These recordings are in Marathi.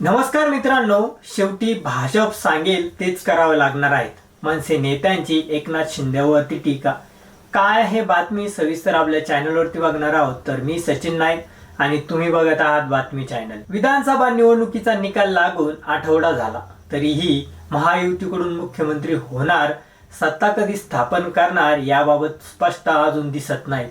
नमस्कार मित्रांनो शेवटी भाजप सांगेल तेच करावं लागणार आहेत. मनसे नेत्यांची एकनाथ शिंदेवरती टीका. काय हे बातमी? सविस्तर आपल्या चॅनलवरती बघणार आहोत. तर मी सचिन नाईक आणि तुम्ही बघत आहात बातमी चॅनल. विधानसभा निवडणुकीचा निकाल लागून आठवडा झाला. तरीही महायुतीकडून मुख्यमंत्री होणार सत्ता कधी स्थापन करणार याबाबत स्पष्ट अजून दिसत नाही.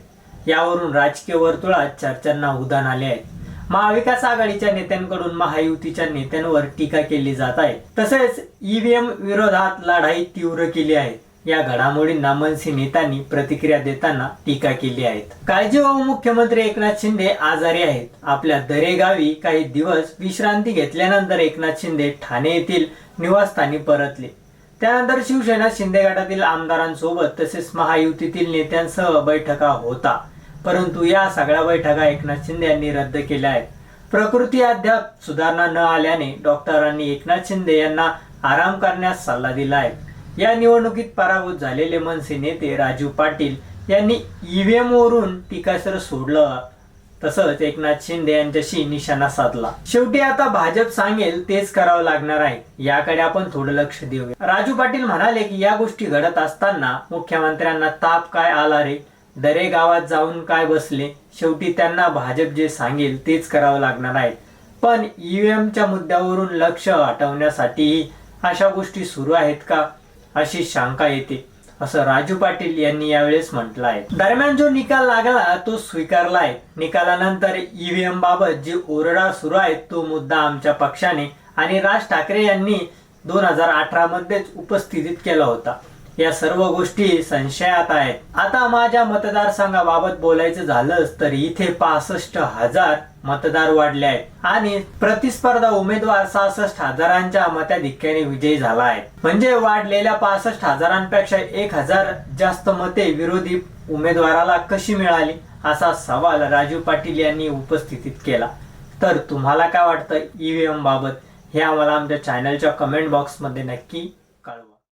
यावरून राजकीय वर्तुळात चर्चांना उदान आले आहे महाविकास आघाडीच्या नेत्यांकडून महायुतीच्या नेत्यांवर टीका केली जात आहे. तसेच ईव्हीएम विरोधात लढाई तीव्र केली आहे. या घडामोडींना मनसे नेत्यांनी प्रतिक्रिया देताना टीका केली आहे काळजीवाहू मुख्यमंत्री एकनाथ शिंदे आजारी आहेत. आपल्या दरेगावी काही दिवस विश्रांती घेतल्यानंतर एकनाथ शिंदे ठाणे येथील निवासस्थानी परतले. त्यानंतर शिवसेना शिंदे गटातील आमदारांसोबत तसेच महायुतीतील नेत्यांसह बैठका होता. परंतु या सगळ्या बैठका एकनाथ शिंदे यांनी रद्द केल्या आहेत. प्रकृती अद्याप सुधारणा न आल्याने डॉक्टरांनी एकनाथ शिंदे यांना आराम करण्यास सल्ला दिला आहे. या निवडणुकीत पराभूत झालेले मनसे नेते राजू पाटील यांनी ईव्हीएम वरून टीकास्त्र सोडलं तसंच एकनाथ शिंदे यांच्याशी निशाणा साधला. शेवटी आता भाजप सांगेल तेच करावं लागणार आहे. याकडे आपण थोडं लक्ष देऊया. राजू पाटील म्हणाले की या गोष्टी घडत असताना मुख्यमंत्र्यांना ताप काय आला रे? दरे गावात जाऊन काय बसले शेवटी त्यांना भाजप जे सांगेल तेच करावं लागणार आहे. पण ईव्हीएमच्या मुद्द्यावरून लक्ष हटवण्यासाठी अशा गोष्टी सुरू आहेत का? अशी शंका येते असं राजू पाटील यांनी यावेळेस म्हटलं आहे दरम्यान जो निकाल लागला तो स्वीकारला आहे निकालानंतर ईव्हीएम बाबत जे ओरडा सुरू आहे तो मुद्दा आमच्या पक्षाने आणि राज ठाकरे यांनी दोन हजार अठरा मध्येच उपस्थितीत केला होता. या सर्व गोष्टी संशयात आहेत. आता माझ्या मतदारसंघाबाबत बोलायचं झालंच तर इथे पासष्ट हजार मतदार वाढले आहेत. आणि प्रतिस्पर्धा उमेदवार सहासष्ट हजारांच्या मताधिक्याने विजयी झाला आहे. म्हणजे वाढलेल्या पासष्ट हजारांपेक्षा एक हजार जास्त मते विरोधी उमेदवाराला कशी मिळाली? असा सवाल राजू पाटील यांनी उपस्थितीत केला. तर तुम्हाला काय वाटतं ईव्हीएम बाबत? हे आम्हाला आमच्या चॅनलच्या कमेंट बॉक्समध्ये नक्की